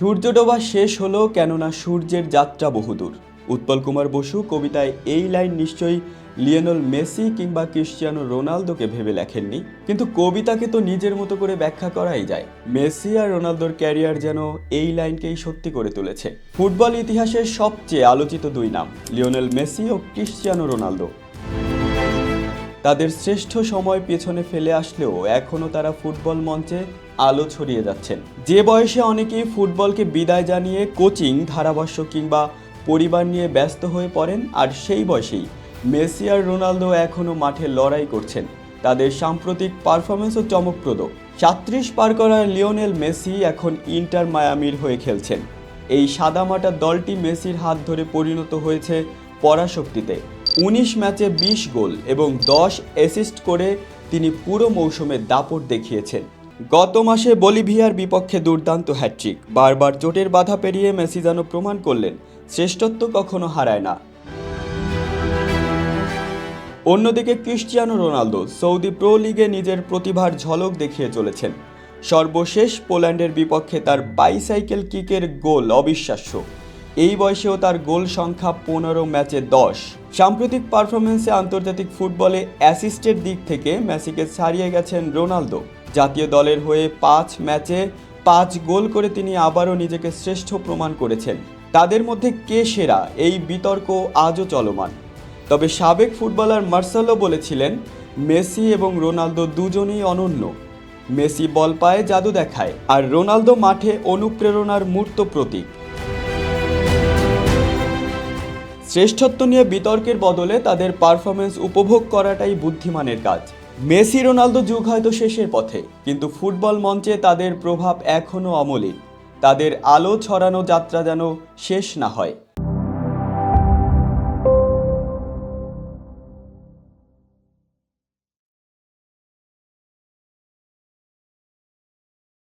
সূর্যডোবা শেষ হলো কেননা সূর্যের যাত্রা বহুদূর। উৎপল কুমার বসু কবিতায় এই লাইন নিশ্চয়ই লিওনেল মেসি কিংবা ক্রিশ্চিয়ানো রোনালদোকে ভেবে লেখেননি। কিন্তু কবিতাকে তো নিজের মতো করে ব্যাখ্যা করাই যায়। মেসি আর রোনালদোর ক্যারিয়ার যেন এই লাইনকেই সত্যি করে তুলেছে। ফুটবল ইতিহাসের সবচেয়ে আলোচিত দুই নাম, লিওনেল মেসি ও ক্রিশ্চিয়ানো রোনালদো। তাদের শ্রেষ্ঠ সময় পেছনে ফেলে আসলেও এখনও তারা ফুটবল মঞ্চে আলো ছড়িয়ে যাচ্ছেন। যে বয়সে অনেকেই ফুটবলকে বিদায় জানিয়ে কোচিং, ধারাভাষ্য কিংবা পরিবার নিয়ে ব্যস্ত হয়ে পড়েন, আর সেই বয়সেই মেসি আর রোনালদো এখনও মাঠে লড়াই করছেন। তাদের সাম্প্রতিক পারফরমেন্সও চমকপ্রদ। সাত্রিশ পার করা লিওনেল মেসি এখন ইন্টার মায়ামির হয়ে খেলছেন। এই সাদামাটা দলটি মেসির হাত ধরে পরিণত হয়েছে পরাশক্তিতে। উনিশ ম্যাচে বিশ গোল এবং দশ অ্যাসিস্ট করে তিনি পুরো মৌসুমে দাপট দেখিয়েছেন। গত মাসে বলিভিয়ার বিপক্ষে দুর্দান্ত হ্যাট্রিক বারবার চোটের বাধা পেরিয়ে মেসি যেন প্রমাণ করলেন, শ্রেষ্ঠত্ব কখনো হারায় না। অন্যদিকে ক্রিশ্চিয়ানো রোনালদো সৌদি প্রো লিগে নিজের প্রতিভার ঝলক দেখিয়ে চলেছেন। সর্বশেষ পোল্যান্ডের বিপক্ষে তার বাইসাইকেল কিকের গোল অবিশ্বাস্য। এই বয়সেও তার গোল সংখ্যা পনেরো ম্যাচে দশ। সাম্প্রতিক পারফরমেন্সে আন্তর্জাতিক ফুটবলে অ্যাসিস্টের দিক থেকে মেসিকে ছাড়িয়ে গেছেন রোনালদো। জাতীয় দলের হয়ে পাঁচ ম্যাচে পাঁচ গোল করে তিনি আবারও নিজেকে শ্রেষ্ঠ প্রমাণ করেছেন। তাদের মধ্যে কে সেরা, এই বিতর্ক আজও চলমান। তবে সাবেক ফুটবলার মার্সেলো বলেছিলেন, মেসি এবং রোনালদো দুজনেই অনন্য। মেসি বল পায়ে জাদু দেখায় আর রোনালদো মাঠে অনুপ্রেরণার মূর্ত প্রতীক। শ্রেষ্ঠত্ব নিয়ে বিতর্কের বদলে তাদের পারফরমেন্স উপভোগ করাটাই বুদ্ধিমানের কাজ। মেসি, রোনালদো যুগ হয়তো শেষের পথে, কিন্তু ফুটবল মঞ্চে তাদের প্রভাব এখনও অমলিন। তাদের আলো ছড়ানো যাত্রা যেন শেষ না হয়।